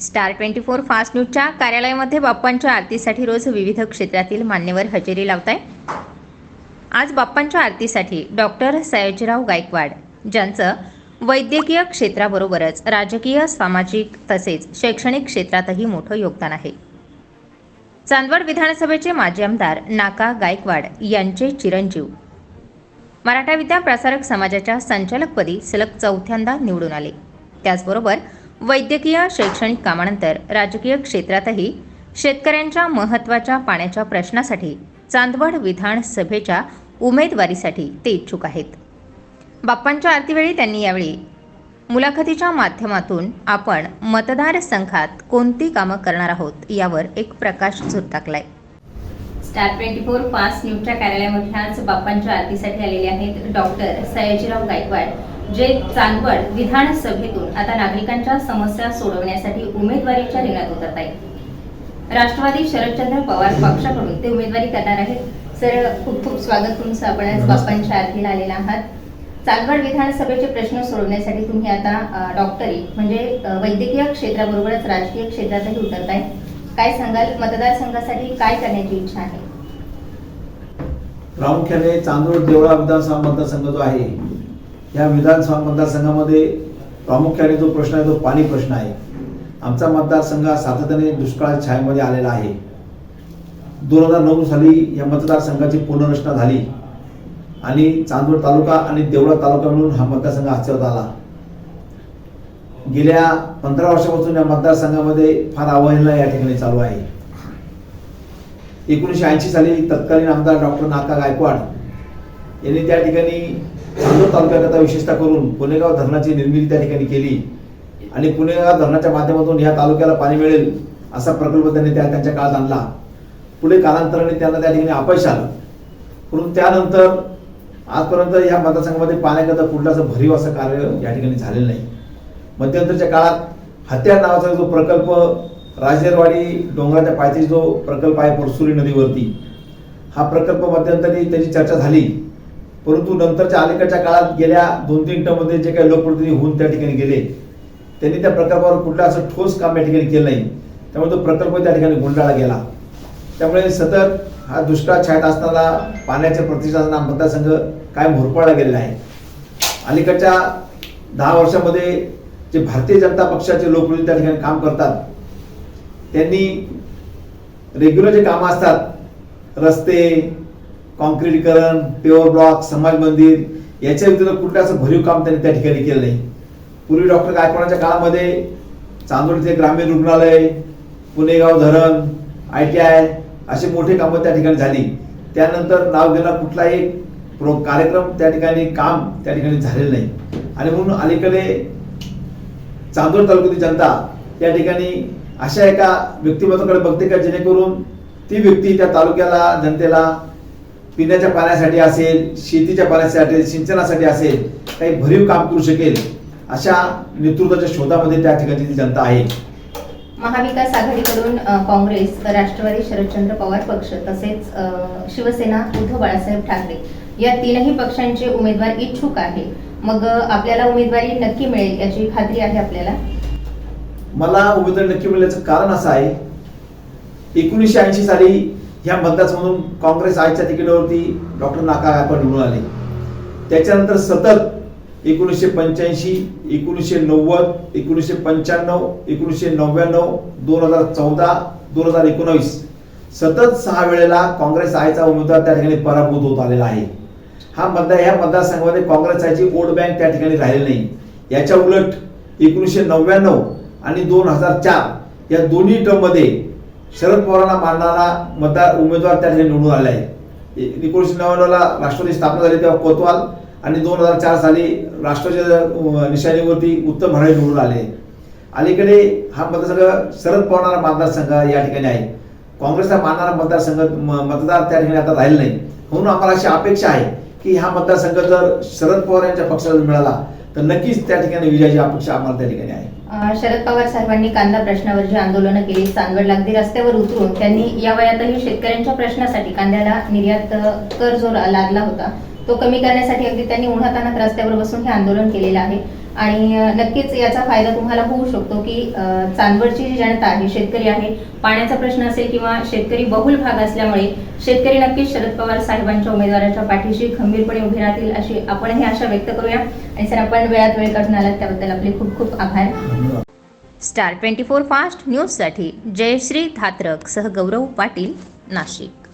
Star twenty four fast न्यूजच्या कार्यालयामध्ये बाप्पांच्या आरतीसाठी रोज विविध क्षेत्रातील मान्यवर हजेरी लावत आहे आज बाप्पांच्या आरतीसाठी डॉक्टर सयाजीराव गायकवाड ज्यांचं वैद्यकीय क्षेत्राबरोबरच राजकीय सामाजिक तसेच शैक्षणिक क्षेत्रातही मोठं योगदान आहे. चांदवड विधानसभेचे माजी आमदार नाका गायकवाड यांचे चिरंजीव. मराठा विद्या प्रसारक समाजाच्या संचालकपदी सलग चौथ्यांदा निवडून आले. त्याचबरोबर वैद्यकीय शैक्षणिक कामानंतर राजकीय क्षेत्रातही शेतकऱ्यांच्या महत्त्वाच्या पाण्याच्या प्रश्नासाठी चांदवड विधानसभेच्या उमेदवारीसाठी ते इच्छुक आहेत. बाप्पांच्या आरतीवेळी त्यांनी यावेळी मुलाखतीच्या माध्यमातून आपण मतदारसंघात कोणती कामं करणार आहोत यावर एक प्रकाश झोत टाकलाय. स्टार ट्वेंटी फोर फास्ट न्यूजच्या कार्यालयामध्ये आज बाप्पांच्या आरतीसाठी आलेले आहेत डॉक्टर सयाजीराव गायकवाड. जे चांदवड विधानसभेतून आता नागरिकांच्या समस्या सोडवण्यासाठी उमेदवारीच्या रिंगणात उतरत आहेत राष्ट्रवादी शरदचंद्र पवार पक्षाकडून ते उमेदवारी करणार आहेत. सर खूप खूप स्वागत तुमचं. आपण. बाप्पांच्या आरतीला आलेला आहात. चांदवड विधानसभेचे प्रश्न सोडवण्यासाठी तुम्ही आता डॉक्टरी म्हणजे वैद्यकीय क्षेत्राबरोबरच राजकीय क्षेत्रातही उतरताय काय सांगाल? मतदारसंघासाठी काय करण्याची इच्छा आहे? प्रामुख्याने चांदोड देवळा विधानसभा मतदारसंघ जो आहे या विधानसभा मतदारसंघामध्ये प्रामुख्याने जो प्रश्न आहे तो पाणी प्रश्न आहे. आमचा मतदारसंघ हा सातत्याने दुष्काळ छायेमध्ये आलेला आहे. दोन हजार नऊ साली या मतदारसंघाची पुनर्रचना झाली आणि चांदोड तालुका आणि देवळा तालुका मिळून हा मतदारसंघ अस्तित्वात आला. गेल्या पंधरा वर्षापासून या मतदारसंघामध्ये फार अवहेलना या ठिकाणी चालू आहे. एकोणीसशे ऐंशी साली तत्कालीन आमदार डॉक्टर नाका गायकवाड यांनी त्या ठिकाणी चांदूर तालुक्याकरता विशेषतः करून पुणेगाव धरणाची निर्मिती त्या ठिकाणी केली. आणि पुणेगाव धरणाच्या माध्यमातून ह्या तालुक्याला पाणी मिळेल असा प्रकल्प त्यांनी त्या त्यांच्या काळात आणला. पुढे कालांतराने त्यांना त्या ठिकाणी अपयश आलं. परंतु त्यानंतर आजपर्यंत या मतदारसंघामध्ये पाण्याकरता कुठलाच असं भरीव असं कार्य या ठिकाणी झालेलं नाही. मध्यंतरच्या काळात हत्यार नावाचा जो प्रकल्प राजेरवाडी डोंगराच्या पायथ्याशी जो प्रकल्प आहे परसुरी नदीवरती हा प्रकल्प मध्यंतरी त्याची चर्चा झाली. परंतु नंतरच्या अलीकडच्या काळात गेल्या दोन तीन टर्ममध्ये जे काही लोकप्रतिनिधी होऊन त्या ठिकाणी गेले त्यांनी त्या प्रकल्पावर कुठलं असं ठोस काम या ठिकाणी केलं नाही. त्यामुळे तो प्रकल्प त्या ठिकाणी गुंडाळा गेला. त्यामुळे सतत हा दुष्काळ छायत असताना पाण्याच्या प्रतिष्ठाना मतदारसंघ कायम होरपाळला गेलेला आहे. अलीकडच्या दहा वर्षामध्ये जे भारतीय जनता पक्षाचे लोकप्रतिनिधी त्या ठिकाणी काम करतात त्यांनी रेग्युलर जे कामं असतात रस्ते कॉन्क्रीटीकरण पेवर ब्लॉक समाज मंदिर याच्या व्यतिरिक्त कुठलं असं भरीव काम त्यांनी त्या ठिकाणी केलं नाही. पूर्वी डॉक्टर गायकवाडांच्या काळामध्ये चांदोडचे ग्रामीण रुग्णालय पुणेगाव धरण आय टी आय अशी मोठी कामं त्या ठिकाणी झाली. त्यानंतर नाव गेला कुठलाही प्रो कार्यक्रम त्या ठिकाणी काम त्या ठिकाणी झालेलं नाही. आणि म्हणून अलीकडे चांदोड तालुक्यातील जनता त्या ठिकाणी अशा एका व्यक्तिमत्वाकडे बघते का जेणेकरून ती व्यक्ती त्या तालुक्याला जनतेला पिण्याच्या पाण्यासाठी असेल शेतीच्या पाण्यासाठी सिंचनासाठी असेल काही भरीव काम करू शकेल अशा नेतृत्वाच्या शोधामध्ये त्या ठिकाणची जनता आहे. महाविकास आघाडीकडून काँग्रेस राष्ट्रवादी शरदचंद्र पवार पक्ष तसेच शिवसेना उद्धव बाळासाहेब ठाकरे या तीनही पक्षांचे उमेदवार इच्छुक आहे. मग आपल्याला उमेदवारी नक्की मिळेल याची खात्री आहे आपल्याला? मला उमेदवारी नक्की मिळण्याचं कारण असं आहे एकोणीसशे ऐंशी साली ह्या मतदारसंघातून काँग्रेस आयच्या तिकिटावरती डॉक्टर नाका आपण निवडून आले. त्याच्यानंतर सतत एकोणीसशे पंच्याऐंशी एकोणीसशे नव्वद एकोणीसशे पंच्याण्णव एकोणीसशे नव्याण्णव दोन हजार चौदा दोन हजार एकोणावीस. सतत सहा वेळेला काँग्रेस आयचा उमेदवार त्या ठिकाणी पराभूत होत आलेला आहे. हा मतदार ह्या मतदारसंघामध्ये काँग्रेस आयची वोट बँक त्या ठिकाणी राहिली नाही. याच्या उलट एकोणीसशे नव्याण्णव आणि दोन हजार चार या दोन्ही टर्ममध्ये शरद पवारांना मानणारा मतदार उमेदवार त्या ठिकाणी निवडून आले आहे ए- एकोणीसशे नव्याण्णवला राष्ट्रवादी स्थापना झाली तेव्हा कोतवाल आणि दोन हजार चार साली राष्ट्राच्या निशाणीवरती उत्तम भराडे निवडून आले. अलीकडे हा मतदारसंघ शरद पवारांना मतदारसंघ या ठिकाणी आहे. काँग्रेसला मानणारा मतदारसंघ म- मतदार त्या ठिकाणी आता राहिला नाही म्हणून आम्हाला अशी अपेक्षा आहे की हा मतदारसंघ जर शरद पवार यांच्या पक्षाला मिळाला तर नक्कीच त्या ठिकाणी विजयाची अपेक्षा आम्हाला त्या ठिकाणी आहे. शरद पवार साहेबांनी कांदा प्रश्नावर जी आंदोलनं केली चांदवड लागली रस्त्यावर उतरून त्यांनी या वयातही शेतकऱ्यांच्या प्रश्नासाठी कांद्याला निर्यात कर जो लागला होता तो कमी करण्यासाठी अगदी त्यांनी उन्हातानात रस्त्यावर बसून हे आंदोलन केलेलं आहे. आणि नक्कीच याचा फायदा तुम्हाला होऊ शकतो की चांदवडची जी जनता आहे शेतकरी आहे पाण्याचा प्रश्न असेल किंवा शेतकरी बहुल भाग असल्यामुळे शेतकरी नक्कीच शरद पवार साहेबांच्या उमेदवाराच्या पाठीशी खंबीरपणे उभे राहतील अशी आपणही आशा व्यक्त करूया. आणि सर आपण वेळात वेळ काढून आलात त्याबद्दल आपले खूप खूप आभार. स्टार ट्वेंटी फोर फास्ट न्यूजसाठी जयश्री धात्रक सह गौरव पाटील नाशिक.